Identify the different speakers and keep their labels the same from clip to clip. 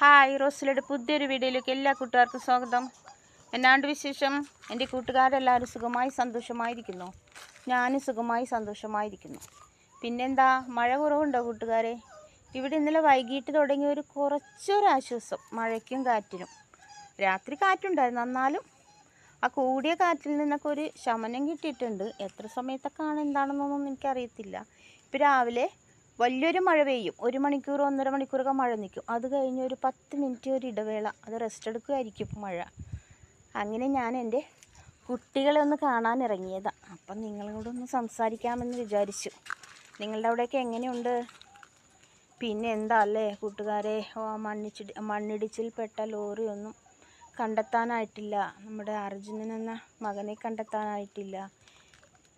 Speaker 1: Hi റോസിലയുടെ പുതിയൊരു വീഡിയോയിലേക്ക് എല്ലാ കൂട്ടുകാർക്കും സ്വാഗതം. എന്നാണ്ട് വിശേഷം? എന്റെ കൂട്ടുകാരെല്ലാവരും സുഖമായി സന്തോഷമായിരിക്കുന്നു. ഞാനും സുഖമായി സന്തോഷമായിരിക്കുന്നു. പിന്നെന്താ മഴ കുറവുണ്ടോ കൂട്ടുകാരെ? ഇവിടെ ഇന്നലെ വൈകിട്ട് തുടങ്ങിയ ഒരു കുറച്ചൊരാശ്വാസം മഴയ്ക്കും കാറ്റിനും. രാത്രി കാറ്റുണ്ടായിരുന്നു എന്നാലും ആ കൂടിയ കാറ്റിൽ നിന്നൊക്കെ ഒരു ശമനം കിട്ടിയിട്ടുണ്ട്. എത്ര സമയത്തൊക്കെയാണ് എന്താണെന്നൊന്നും എനിക്കറിയത്തില്ല. ഇപ്പം രാവിലെ വലിയൊരു മഴ പെയ്യും. ഒരു മണിക്കൂർ ഒന്നര മണിക്കൂറൊക്കെ മഴ നിൽക്കും അത് കഴിഞ്ഞ് ഒരു പത്ത് മിനിറ്റ് ഒരു ഇടവേള. അത് റെസ്റ്റ് എടുക്കുമായിരിക്കും മഴ. അങ്ങനെ ഞാൻ എന്റെ കുട്ടികളെ ഒന്ന് കാണാൻ ഇറങ്ങിയതാണ് അപ്പം നിങ്ങളോടൊന്ന് സംസാരിക്കാമെന്ന് വിചാരിച്ചു. നിങ്ങളുടെ അവിടെയൊക്കെ എങ്ങനെയുണ്ട്? പിന്നെ എന്താ അല്ലേ? കൂട്ടുകാരെ മണ്ണിച്ചിടി മണ്ണിടിച്ചിൽപ്പെട്ട ലോറിയൊന്നും കണ്ടെത്താനായിട്ടില്ല. നമ്മുടെ അർജുനൻ എന്ന മകനെ കണ്ടെത്താനായിട്ടില്ല.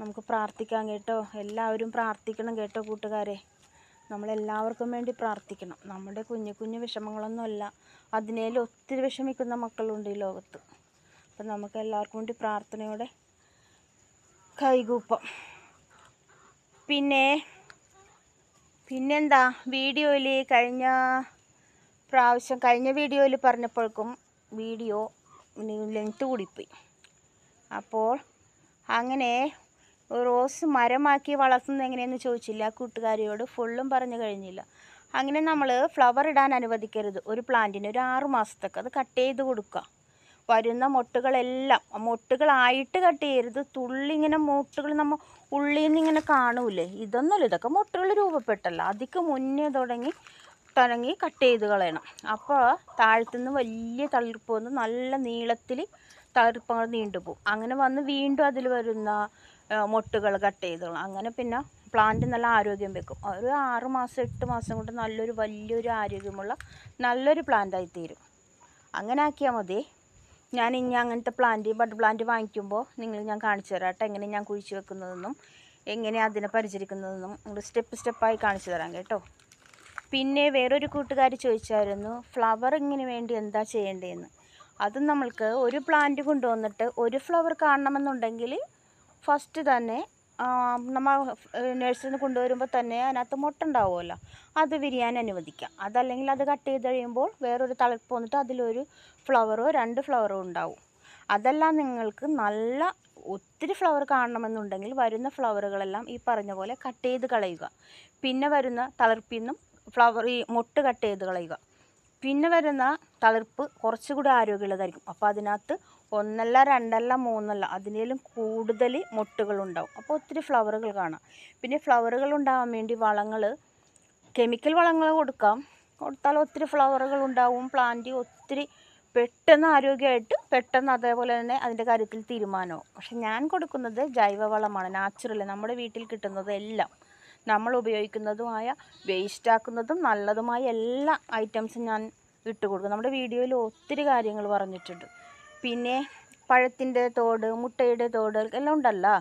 Speaker 1: നമുക്ക് പ്രാർത്ഥിക്കാം കേട്ടോ. എല്ലാവരും പ്രാർത്ഥിക്കണം കേട്ടോ കൂട്ടുകാരെ. നമ്മളെല്ലാവർക്കും വേണ്ടി പ്രാർത്ഥിക്കണം. നമ്മുടെ കുഞ്ഞു കുഞ്ഞു വിഷമങ്ങളൊന്നുമല്ല. അതിനേൽ ഒത്തിരി വിഷമിക്കുന്ന മക്കളുണ്ട് ഈ ലോകത്ത്. അപ്പം നമുക്ക് എല്ലാവർക്കും വേണ്ടി പ്രാർത്ഥനയോടെ കൈകൂപ്പം. പിന്നെ പിന്നെന്താ? വീഡിയോയിൽ കഴിഞ്ഞ പ്രാവശ്യം കഴിഞ്ഞ വീഡിയോയിൽ പറഞ്ഞപ്പോഴേക്കും വീഡിയോ ലെങ്ത്ത് കൂടിപ്പോയി. അപ്പോൾ അങ്ങനെ റോസ് മരമാക്കി വളർത്തുന്നത് എങ്ങനെയെന്ന് ചോദിച്ചില്ല. കൂട്ടുകാരിയോട് ഫുള്ളും പറഞ്ഞു കഴിഞ്ഞില്ല. അങ്ങനെ നമ്മൾ ഫ്ലവർ ഇടാൻ അനുവദിക്കരുത്. ഒരു പ്ലാന്റിന് ഒരു ആറ് മാസത്തേക്ക് അത് കട്ട് ചെയ്ത് കൊടുക്കുക. വരുന്ന മൊട്ടുകളെല്ലാം മൊട്ടുകളായിട്ട് കട്ട് ചെയ്യരുത്. തുള്ളി ഇങ്ങനെ മൊട്ടുകൾ നമ്മൾ ഉള്ളിൽ നിന്ന് ഇങ്ങനെ കാണൂലേ? ഇതൊന്നുമല്ല ഇതൊക്കെ മൊട്ടുകൾ രൂപപ്പെട്ടല്ല. അതിക്ക് മുന്നേ തുടങ്ങി തുടങ്ങി കട്ട് ചെയ്ത് കളയണം. അപ്പോൾ താഴത്തുനിന്ന് വലിയ തളിർപ്പ് വന്ന് നല്ല നീളത്തിൽ തളിർപ്പങ്ങൾ നീണ്ടുപോകും അങ്ങനെ വന്ന് വീണ്ടും അതിൽ വരുന്ന മൊട്ടുകൾ കട്ട് ചെയ്ത് കളയണം അങ്ങനെ പിന്നെ പ്ലാന്റ് നല്ല ആരോഗ്യം വെക്കും. ഒരു ആറ് മാസം എട്ട് മാസം കൊണ്ട് നല്ലൊരു വലിയൊരു ആരോഗ്യമുള്ള നല്ലൊരു പ്ലാന്റായി തീരും. അങ്ങനെ ആക്കിയാൽ മതി. ഞാൻ ഇനി അങ്ങനത്തെ പ്ലാന്റ് ബഡ് പ്ലാന്റ് വാങ്ങിക്കുമ്പോൾ നിങ്ങൾ ഞാൻ കാണിച്ചു തരാം കേട്ടോ. എങ്ങനെ ഞാൻ കുഴിച്ചു വെക്കുന്നതെന്നും എങ്ങനെ അതിനെ പരിചരിക്കുന്നതെന്നും നിങ്ങൾ സ്റ്റെപ്പ് സ്റ്റെപ്പായി കാണിച്ചു തരാം കേട്ടോ. പിന്നെ വേറൊരു കൂട്ടുകാർ ചോദിച്ചായിരുന്നു ഫ്ലവറിങ്ങിന് വേണ്ടി എന്താ ചെയ്യേണ്ടതെന്ന്? അത് നമ്മൾക്ക് ഒരു പ്ലാന്റ് കൊണ്ടുവന്നിട്ട് ഒരു ഫ്ലവർ കാണണമെന്നുണ്ടെങ്കിൽ ഫസ്റ്റ് തന്നെ നമ്മൾ നഴ്സറിയിൽ കൊണ്ടുവരുമ്പോൾ തന്നെ അതിനകത്ത് മുട്ട ഉണ്ടാവുമല്ലോ. അത് വിരിയാൻ അനുവദിക്കാം അതല്ലെങ്കിൽ അത് കട്ട് ചെയ്ത് കഴിയുമ്പോൾ വേറൊരു തളിർപ്പ് വന്നിട്ട് അതിലൊരു ഫ്ലവറോ രണ്ട് ഫ്ലവറോ ഉണ്ടാവും. അതെല്ലാം നിങ്ങൾക്ക് നല്ല ഒത്തിരി ഫ്ലവർ കാണണമെന്നുണ്ടെങ്കിൽ വരുന്ന ഫ്ലവറുകളെല്ലാം ഈ പറഞ്ഞ പോലെ കട്ട് ചെയ്ത് കളയുക. പിന്നെ വരുന്ന തളിർപ്പിൽ നിന്നും ഫ്ലവർ ഈ മൊട്ട് കട്ട് ചെയ്ത് കളയുക. പിന്നെ വരുന്ന തളിർപ്പ് കുറച്ചുകൂടി ആരോഗ്യമുള്ളതായിരിക്കും. അപ്പോൾ അതിനകത്ത് ഒന്നല്ല രണ്ടല്ല മൂന്നല്ല അതിനേലും കൂടുതൽ മൊട്ടുകളുണ്ടാവും. അപ്പോൾ ഒത്തിരി ഫ്ലവറുകൾ കാണാം. പിന്നെ ഫ്ലവറുകൾ ഉണ്ടാകാൻ വേണ്ടി വളങ്ങൾ കെമിക്കൽ വളങ്ങൾ കൊടുക്കാം. കൊടുത്താൽ ഒത്തിരി ഫ്ലവറുകൾ ഉണ്ടാവും. പ്ലാന്റ് ഒത്തിരി പെട്ടെന്ന് ആരോഗ്യമായിട്ട് പെട്ടെന്ന് അതേപോലെ തന്നെ അതിന്റെ കാര്യത്തിൽ തീരുമാനവും പക്ഷെ ഞാൻ കൊടുക്കുന്നത് ജൈവവളമാണ് നാച്ചുറൽ നമ്മുടെ വീട്ടിൽ കിട്ടുന്നത് എല്ലാം. നമ്മൾ ഉപയോഗിക്കുന്നതുമായ വേസ്റ്റാക്കുന്നതും നല്ലതുമായ എല്ലാ ഐറ്റംസും ഞാൻ ഇട്ട് കൊടുക്കും നമ്മുടെ വീഡിയോയിൽ ഒത്തിരി കാര്യങ്ങൾ പറഞ്ഞിട്ടുണ്ട്. പിന്നെ പഴത്തിന്റെ തോട് മുട്ടയുടെ തോട് എല്ലാം ഉണ്ടല്ലോ?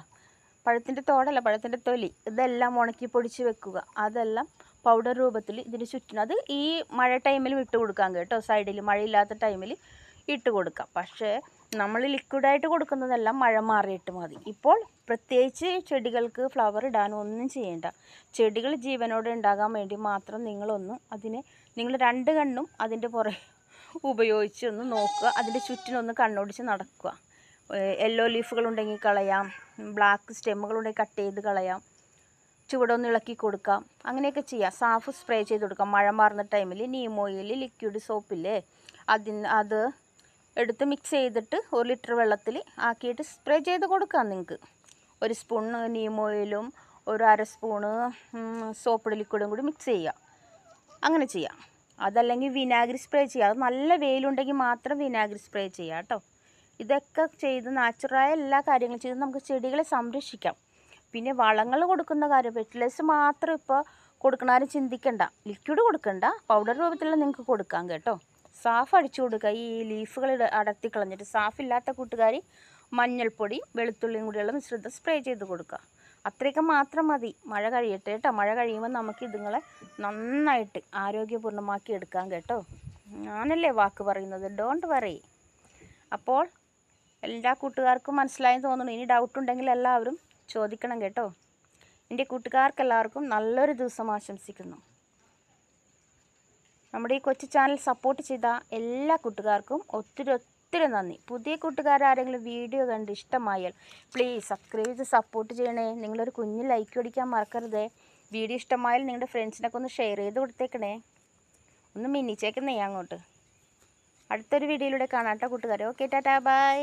Speaker 1: പഴത്തിന്റെ തോടല്ല പഴത്തിന്റെ തൊലി. ഇതെല്ലാം ഉണക്കി പൊടിച്ച് വെക്കുക. അതെല്ലാം പൗഡർ രൂപത്തിൽ ഇതിന് ചുറ്റിനും അത് ഈ മഴ ടൈമിൽ ഇട്ട് കൊടുക്കാം കേട്ടോ. സൈഡിൽ മഴയില്ലാത്ത ടൈമിൽ ഇട്ട് കൊടുക്കാം. പക്ഷേ നമ്മൾ ലിക്വിഡായിട്ട് കൊടുക്കുന്നതെല്ലാം മഴ മാറിയിട്ട് മതി. ഇപ്പോൾ പ്രത്യേകിച്ച് ചെടികൾക്ക് ഫ്ലവർ ഇടാനോ ഒന്നും ചെയ്യേണ്ട. ചെടികൾ ജീവനോടെ ഉണ്ടാകാൻ വേണ്ടി മാത്രം നിങ്ങളൊന്ന് അതിനെ നിങ്ങൾ രണ്ട് കണ്ണും അതിന്റെ പുറ ഉപയോഗിച്ച് ഒന്ന് നോക്കുക. അതിന്റെ ചുറ്റിനൊന്ന് കണ്ണോടിച്ച് നടക്കുക. യെല്ലോ ലീഫുകളുണ്ടെങ്കിൽ കളയാം. ബ്ലാക്ക് സ്റ്റെമ്മുകളുണ്ടെങ്കിൽ കട്ട് ചെയ്ത് കളയാം. ചുവടൊന്ന് ഇളക്കി കൊടുക്കാം. അങ്ങനെയൊക്കെ ചെയ്യാം. സാഫ് സ്പ്രേ ചെയ്ത് കൊടുക്കാം. മഴ മാറുന്ന ടൈമിൽ ഓയിൽ ലിക്വിഡ് സോപ്പില്ലേ അതിന് അത് എടുത്ത് മിക്സ് ചെയ്തിട്ട് ഒരു ലിറ്റർ വെള്ളത്തിൽ ആക്കിയിട്ട് സ്പ്രേ ചെയ്ത് കൊടുക്കാം നിങ്ങൾക്ക്. ഒരു സ്പൂൺ നീം ഓയിലും ഒരു അര സ്പൂണ് സോപ്പ് ലിക്വിഡും കൂടി മിക്സ് ചെയ്യുക. അങ്ങനെ ചെയ്യാം. അതല്ലെങ്കിൽ വിനാഗിരി സ്പ്രേ ചെയ്യുക. അത് നല്ല വെയിലുണ്ടെങ്കിൽ മാത്രം വിനാഗിരി സ്പ്രേ ചെയ്യുക കേട്ടോ. ഇതൊക്കെ ചെയ്ത് നാച്ചുറലായ എല്ലാ കാര്യങ്ങളും ചെയ്ത് നമുക്ക് ചെടികളെ സംരക്ഷിക്കാം. പിന്നെ വളങ്ങൾ കൊടുക്കുന്ന കാര്യം ഫെർട്ടിലൈസർ മാത്രം ഇപ്പോൾ കൊടുക്കണാരും ചിന്തിക്കണ്ട. ലിക്വിഡ് കൊടുക്കണ്ട. പൗഡർ രൂപത്തിലുള്ള നിങ്ങൾക്ക് കൊടുക്കാം കേട്ടോ. സാഫ് അടിച്ചു കൊടുക്കുക. ഈ ലീഫുകൾ അടർത്തി കളഞ്ഞിട്ട്. സാഫ് ഇല്ലാത്ത കൂട്ടുകാർ മഞ്ഞൾപ്പൊടി വെളുത്തുള്ളിയും കൂടിയുള്ള മിശ്രിതം സ്പ്രേ ചെയ്ത് കൊടുക്കുക അത്രയൊക്കെ മാത്രം മതി. മഴ കഴിയട്ടെ കേട്ടോ മഴ കഴിയുമ്പോൾ നമുക്ക് ഇതുങ്ങളെ നന്നായിട്ട് ആരോഗ്യപൂർണമാക്കി എടുക്കാം കേട്ടോ. ഞാനല്ലേ വാക്ക് പറയുന്നത്? ഡോണ്ട് വറി അപ്പോൾ എല്ലാ കൂട്ടുകാർക്കും മനസ്സിലായെന്ന് തോന്നുന്നു. ഇനി ഡൗട്ട് ഉണ്ടെങ്കിൽ എല്ലാവരും ചോദിക്കണം കേട്ടോ. എന്റെ കൂട്ടുകാർക്ക് എല്ലാവർക്കും നല്ലൊരു ദിവസം ആശംസിക്കുന്നു. നമ്മുടെ ഈ കൊച്ചു ചാനൽ സപ്പോർട്ട് ചെയ്ത എല്ലാ കൂട്ടുകാർക്കും ഒത്തിരി ഒത്തിരി നന്ദി. പുതിയ കൂട്ടുകാരാരെങ്കിലും വീഡിയോ കണ്ട് ഇഷ്ടമായാൽ പ്ലീസ് സബ്സ്ക്രൈബ് ചെയ്ത് സപ്പോർട്ട് ചെയ്യണേ. നിങ്ങളൊരു കുഞ്ഞ് ലൈക്ക് അടിക്കാൻ മറക്കരുതേ. വീഡിയോ ഇഷ്ടമായാൽ നിങ്ങളുടെ ഫ്രണ്ട്സിനൊക്കെ ഒന്ന് ഷെയർ ചെയ്ത് കൊടുത്തേക്കണേ. ഒന്ന് മിന്നിച്ചേക്കുന്നേ അങ്ങോട്ട്. അടുത്തൊരു വീഡിയോയിലൂടെ കാണാട്ടോ കൂട്ടുകാരെ. ഓക്കെ ടാറ്റാ. ബൈ